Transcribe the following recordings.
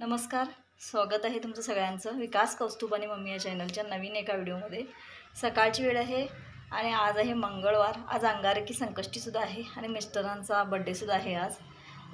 नमस्कार स्वागत आहे तुमचं सगळ्यांचं विकास कौस्तुभ आणि मम्मी या चॅनलच्या नवीन एका व्हिडिओमध्ये. सकाळची वेळ आहे आणि आज आहे मंगळवार. आज अंगारकी संकष्टीसुद्धा आहे आणि मिस्टरांचा बड्डेसुद्धा आहे आज.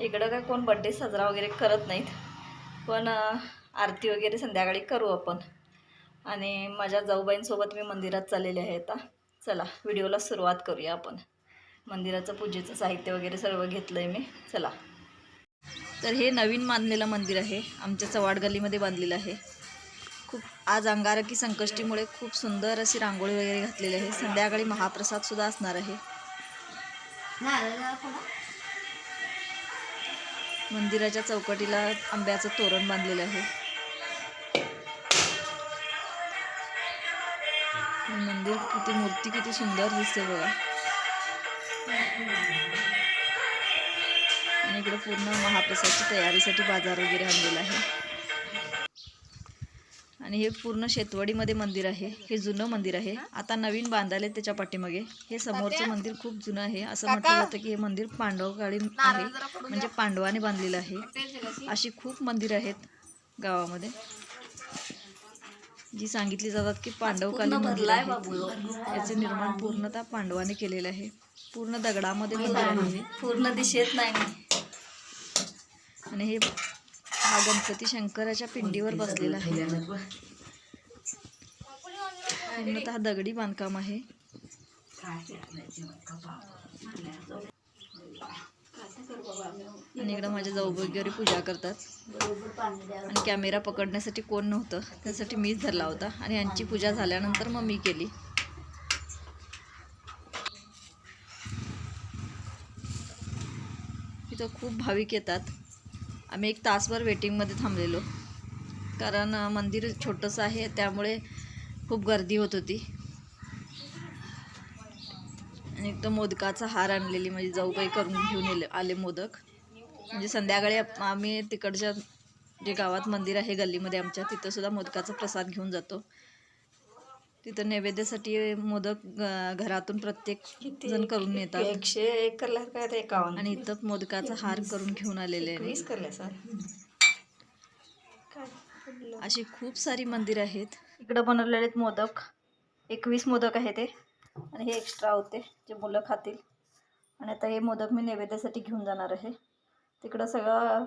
इकडं काय कोण बड्डे साजरा वगैरे करत नाहीत पण आरती वगैरे संध्याकाळी करू आपण. आणि माझ्या जाऊबाईंसोबत मी मंदिरात चाललेले आहे आता. चला व्हिडिओला सुरुवात करूया आपण. मंदिराचं पूजेचं साहित्य वगैरे सर्व घेतलं आहे मी. चला. तर हे नवीन बांधलेलं मंदिर आहे. आमच्या चवाड गल्लीमध्ये बांधलेलं आहे. खूप आज अंगारकी संकष्टीमुळे खूप सुंदर अशी रांगोळी वगैरे घातलेली आहे. संध्याकाळी महाप्रसादसुद्धा असणार आहे. मंदिराच्या चौकटीला आंब्याचं तोरण बांधलेलं आहे. मंदिर किती मूर्ती किती सुंदर दिसते बघा. आणि इकडे पूर्ण महाप्रसादची तयारीसाठी बाजार वगैरे आणलेला आहे. आणि हे पूर्ण शेतवडीमध्ये मंदिर आहे. हे जुनं मंदिर आहे. आता नवीन बांधायला त्याच्या पाठीमागे. हे समोरचं मंदिर खूप जुनं आहे. असं म्हटलं जातं की हे मंदिर पांडवकाळी आहे. म्हणजे पांडवाने बांधलेलं आहे. अशी खूप मंदिरं आहेत गावामध्ये. जी सांगितली जातात की पांडवकालीन मंदिर आहे. याचे निर्माण पूर्णतः पांडवाने केलेलं आहे. पूर्ण दगडामध्ये हे. पूर्ण दिशेत नाही. आणि हे हा गणपती शंकराच्या पिंडीवर बसलेला आहे. पूर्णतः हा दगडी बांधकाम आहे. आणि इकडं माझ्या जाऊ वगैरे पूजा करतात. आणि कॅमेरा पकडण्यासाठी कोण नव्हतं त्यासाठी मीच धरला होता. आणि यांची पूजा झाल्यानंतर मग मी केली. इथं खूप भाविक येतात. आम्ही एक तासभर वेटिंगमध्ये थांबलेलो. कारण मंदिर छोटंसं आहे त्यामुळे खूप गर्दी होत होती. आणि एक तर मोदकाचा हार आणलेली म्हणजे जाऊ काही करून घेऊन येले आले मोदक. म्हणजे संध्याकाळी आम्ही तिकडच्या जे गावात मंदिर आहे गल्लीमध्ये आमच्या तिथंसुद्धा मोदकाचा प्रसाद घेऊन जातो. तिथं नैवेद्यासाठी मोदक घरातून प्रत्येक जण करून येतात एकशे एक करल्यास काय ते एकावन्न? आणि इथं मोदकाचा हार करून घेऊन आलेले आहे वीस करल्या सर. अशी खूप सारी मंदिर आहेत. इकडं बनवलेले आहेत मोदक. एकवीस मोदक आहे ते. आणि हे एक्स्ट्रा होते जे मुलं खातील. आणि आता हे मोदक मी नैवेद्यासाठी घेऊन जाणार आहे. तिकडं सगळं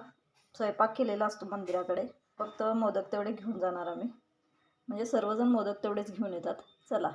स्वयंपाक केलेला असतो मंदिराकडे. फक्त मोदक तेवढे घेऊन जाणार आम्ही. म्हणजे सर्वजण मोदक तेवढेच घेऊन येतात. चला.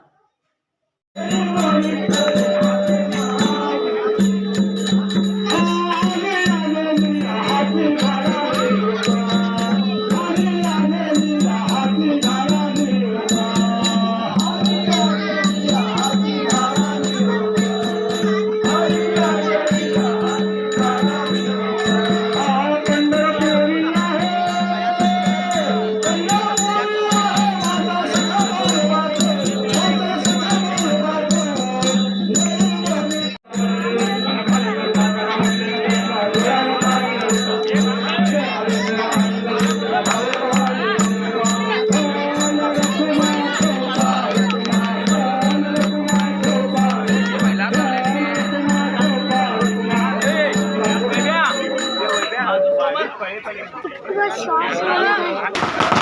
我不知小心我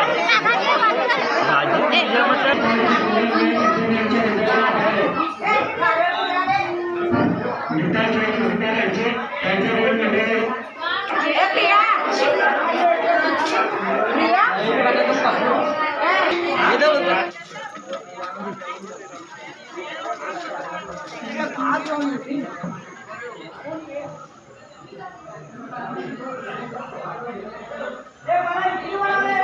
ए भाई वीडियो बना ले